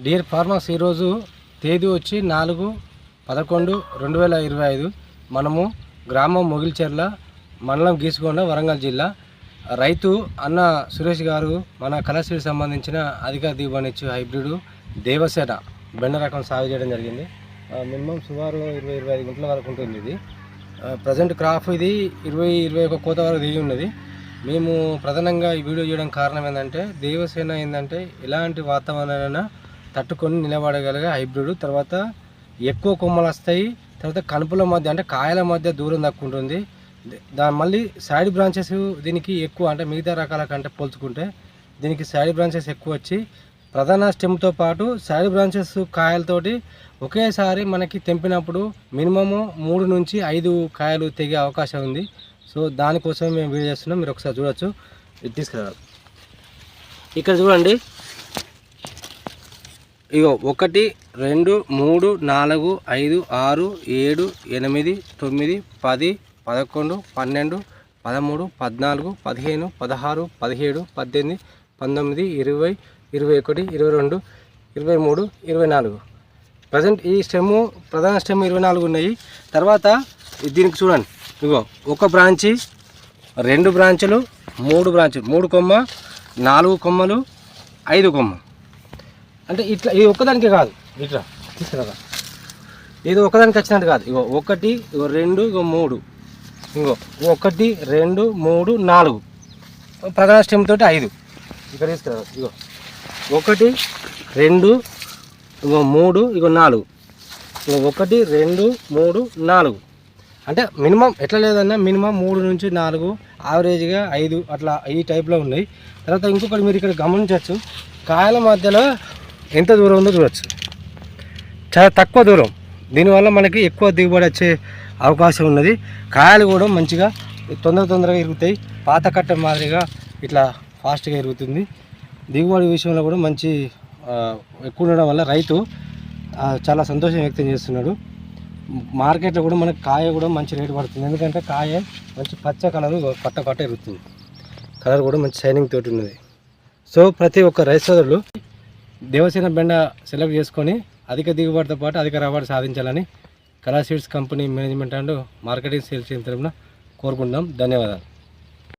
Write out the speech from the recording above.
Dear farmers ఈరోజు తేదీ వచ్చి నాలుగు పదకొండు రెండు వేల ఇరవై ఐదు. మనము గ్రామం మొగిల్చెర్ల మండలం గీసుకొండ వరంగల్ జిల్లా. రైతు అన్న సురేష్ గారు మన కళాశ్రీకి సంబంధించిన అధిక దిగుబడినిచ్చు హైబ్రిడ్ దేవసేన బెండ రకం సాగు చేయడం జరిగింది. మినిమం సుమారు ఇరవై ఇరవై ఐదు గుంటల వరకు ఉంటుంది ఇది. ప్రజెంట్ క్రాప్ ఇది ఇరవై ఇరవై ఒక కోత వరకు దిగి ఉన్నది. మేము ప్రధానంగా ఈ వీడియో చేయడం కారణం ఏంటంటే దేవసేన ఏంటంటే ఎలాంటి వాతావరణమైనా తట్టుకొని నిలబడగలిగే హైబ్రిడ్. తర్వాత ఎక్కువ కొమ్మలు వస్తాయి. తర్వాత కనుపుల మధ్య అంటే కాయల మధ్య దూరం తక్కువ ఉంటుంది. దాని మళ్ళీ సైడ్ బ్రాంచెస్ దీనికి ఎక్కువ అంటే మిగతా రకాల కంటే పోల్చుకుంటే దీనికి సైడ్ బ్రాంచెస్ ఎక్కువ వచ్చి ప్రధాన స్టెమ్తో పాటు సైడ్ బ్రాంచెస్ కాయలతోటి ఒకేసారి మనకి తెంపినప్పుడు మినిమము మూడు నుంచి ఐదు కాయలు తెగే అవకాశం ఉంది. సో దానికోసం మేము వీడియో చేస్తున్నాం. మీరు ఒకసారి చూడొచ్చు. ఇది ఇక్కడ చూడండి. ఇగో ఒకటి రెండు మూడు నాలుగు ఐదు ఆరు ఏడు ఎనిమిది తొమ్మిది పది పదకొండు పన్నెండు పదమూడు పద్నాలుగు పదిహేను పదహారు పదిహేడు పద్దెనిమిది పంతొమ్మిది ఇరవై ఇరవై ఒకటి ఇరవై రెండు ఇరవై మూడు ఇరవై నాలుగు. ప్రజెంట్ ఈ స్టెమ్ ప్రధాన స్టెమ్ ఇరవై నాలుగు ఉన్నాయి. తర్వాత దీనికి చూడండి. ఇగో ఒక బ్రాంచి రెండు బ్రాంచులు మూడు బ్రాంచులు మూడు కొమ్మ నాలుగు కొమ్మలు ఐదు కొమ్మ. అంటే ఇట్లా ఇది ఒక్కదానికే కాదు. ఇట్లా తీసుకురా ఇది ఒకదానికి వచ్చినట్టు కాదు. ఇగో ఒకటి ఇగో రెండు ఇగో మూడు. ఇంకో ఒకటి రెండు మూడు నాలుగు. ప్రధాన స్టెమ్ తోటి ఐదు. ఇక్కడ తీసుకురా ఇగో ఒకటి రెండు ఇగో మూడు ఇగో నాలుగు. ఇగో ఒకటి రెండు మూడు నాలుగు. అంటే మినిమం ఎట్లా లేదన్నా మినిమం మూడు నుంచి నాలుగు యావరేజ్గా ఐదు అట్లా ఈ టైప్లో ఉన్నాయి. తర్వాత ఇంకొకటి మీరు ఇక్కడ గమనించవచ్చు కాయల మధ్యలో ఎంత దూరం ఉందో చూడవచ్చు చాలా తక్కువ దూరం. దీనివల్ల మనకి ఎక్కువ దిగుబడి వచ్చే అవకాశం ఉన్నది. కాయలు కూడా మంచిగా తొందర తొందరగా ఇరుగుతాయి. పాత కట్ట మాదిరిగా ఇట్లా ఫాస్ట్గా ఇరుగుతుంది. దిగుబడి విషయంలో కూడా మంచి ఎక్కువ ఉండడం వల్ల రైతు చాలా సంతోషం వ్యక్తం చేస్తున్నాడు. మార్కెట్లో కూడా మనకి కాయ కూడా మంచి రేటు పడుతుంది. ఎందుకంటే కాయ మంచి పచ్చ కలర్ పట్ట పట్ట ఇరుగుతుంది. కలర్ కూడా మంచి షైనింగ్ తోటి ఉన్నది. సో ప్రతి ఒక్క రైతు సోదరులు దేవసేన బెండ సెలెక్ట్ చేసుకొని అధిక దిగుబడితో పాటు అధిక రాబడి సాధించాలని Kala seeds company management and marketing sales తరఫున కోరుకుంటున్నాం. ధన్యవాదాలు.